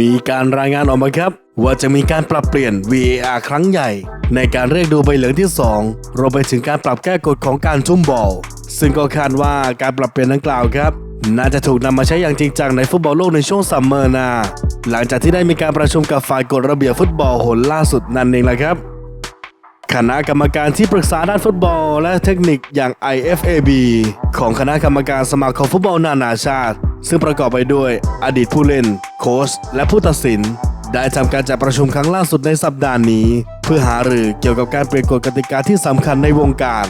มีการรายงานออกมาครับ ว่าจะมีการปรับเปลี่ยน VAR ครั้งใหญ่ ในการเรียกดูใบเหลืองที่ 2 รวมไปถึงการปรับแก้กฎของการทุ่มบอล ซึ่งก็คาดว่าการปรับเปลี่ยนดังกล่าวครับ น่าจะถูกนำมาใช้อย่างจริงจังในฟุตบอลโลกในช่วงซัมเมอร์นาหลังจากที่ได้มีการประชุมกับฝ่ายกฎระเบียบฟุตบอลหนล่าสุดนั่นเองแหละครับคณะกรรมการที่ปรึกษาด้านฟุตบอลและเทคนิคอย่าง IFAB ของคณะกรรมการสมาคมฟุตบอลนานาชาติ ซึ่งประกอบไปด้วยอดีตผู้เล่น โค้ชและผู้ตัดสิน ได้ทำการจัดประชุมครั้งล่าสุดในสัปดาห์นี้ เพื่อหารือเกี่ยวกับการเปลี่ยนกฎกติกาที่สำคัญในวงการ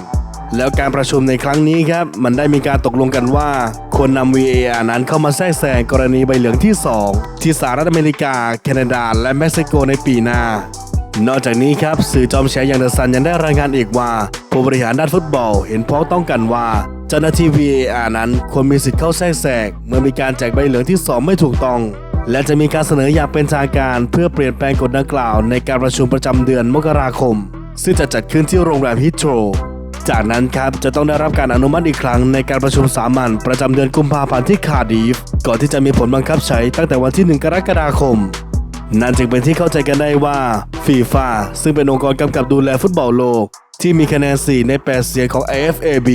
แล้วการประชุมในครั้งนี้ครับ มันได้มีการตกลงกันว่าควรนำ VAR นั้นเข้ามาแทรกแซงกรณีใบเหลืองที่ 2 ที่สหรัฐอเมริกา แคนาดา และเม็กซิโกในปีหน้า นอกจากนี้ครับสื่อจอมแฉอย่างเดอะซันยังได้รายงานอีกว่า ผู้บริหารด้านฟุตบอล เห็นพ้องต้องกันว่า เจ้าหน้าที่ VAR นั้นควรมีสิทธิ์เข้าแทรกแซงเมื่อมีการแจกใบเหลืองที่2ไม่ถูกต้อง และจะมีการเสนออย่างเป็นทางการเพื่อเปลี่ยนแปลงกฎดังกล่าวในการประชุมประจำเดือนมกราคม ซึ่งจะจัดขึ้นที่โรงแรมฮิตโตรจากนั้นครับจะต้องได้รับการอนุมัติอีกครั้งในการประชุมสามัญประจำเดือนกุมภาพันธ์ที่คาดิฟก่อนที่จะมีผลบังคับใช้ตั้งแต่วันที่ 1 กรกฎาคม นั่นจึงเป็นที่เข้าใจกันได้ว่าฟีฟ่าซึ่งเป็นองค์กรกำกับดูแลฟุตบอลโลก ที่มีคะแนน 4 ใน 8 เสียงของ AFAB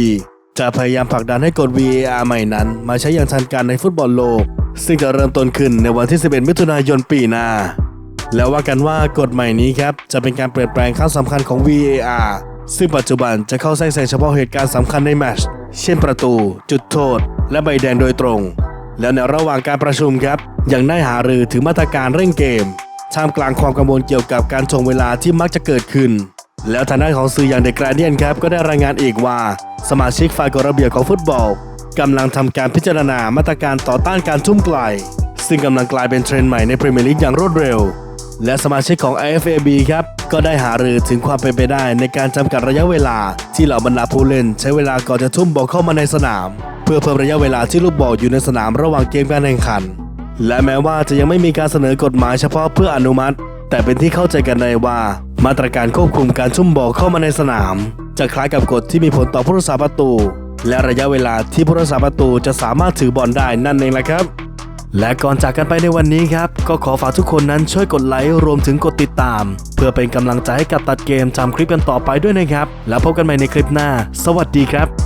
จะพยายามผลักดันให้กฎ VAR ใหม่นั้น มาใช้อย่างทันการในฟุตบอลโลก ซึ่งจะเริ่มต้นขึ้นในวันที่ 11 มิถุนายนปีหน้า แล้วว่ากันว่ากฎใหม่นี้ครับจะเป็นการเปลี่ยนแปลงครั้งสำคัญของ VAR ซึ่งปัจจุบันจะเข้าแทรกแซงเฉพาะเหตุการณ์สำคัญในแมตช์เช่นประตู จุดโทษ และใบแดงโดยตรง แล้วในระหว่างการประชุมครับยังได้หารือถึงมาตรการเร่งเกมท่ามกลางความกังวลเกี่ยวกับการถ่วงเวลาที่มักจะเกิดขึ้น แล้วทางด้านของสื่ออย่างเดอะแกรเดียนครับก็ได้รายงานอีกว่า สมาชิกฝ่ายกฎระเบียบของฟุตบอลกำลังทำการพิจารณามาตรการต่อต้านการทุ่มไกล ซึ่งกำลังกลายเป็นเทรนด์ใหม่ในพรีเมียร์ลีกอย่างรวดเร็ว และสมาชิกของ IFAB ครับก็ได้หารือถึงความเป็นไปได้ในการจำกัดระยะเวลา ที่เหล่าบรรดาผู้เล่นใช้เวลาก่อนจะทุ่มบอลเข้ามาในสนาม เพื่อเพิ่มระยะเวลาที่ลูกบอลอยู่ในสนามระหว่างเกมการแข่งขัน และแม้ว่าจะยังไม่มีการเสนอกฎหมายเฉพาะเพื่ออนุมัติ แต่เป็นที่เข้าใจกันได้ว่า มาตรการควบคุมการชุ่มบอลเข้ามาในสนาม จะคล้ายกับกฎที่มีผลต่อผู้รักษาประตู และระยะเวลาที่ผู้รักษาประตูจะสามารถถือบอลได้นั่นเองแหละครับ และก่อนจากกันไปในวันนี้ครับ ก็ขอฝากทุกคนนั้นช่วยกดไลค์รวมถึงกดติดตาม เพื่อเป็นกำลังใจให้กับตัดเกมทำคลิปกันต่อไปด้วยนะครับ แล้วพบกันใหม่ในคลิปหน้า สวัสดีครับ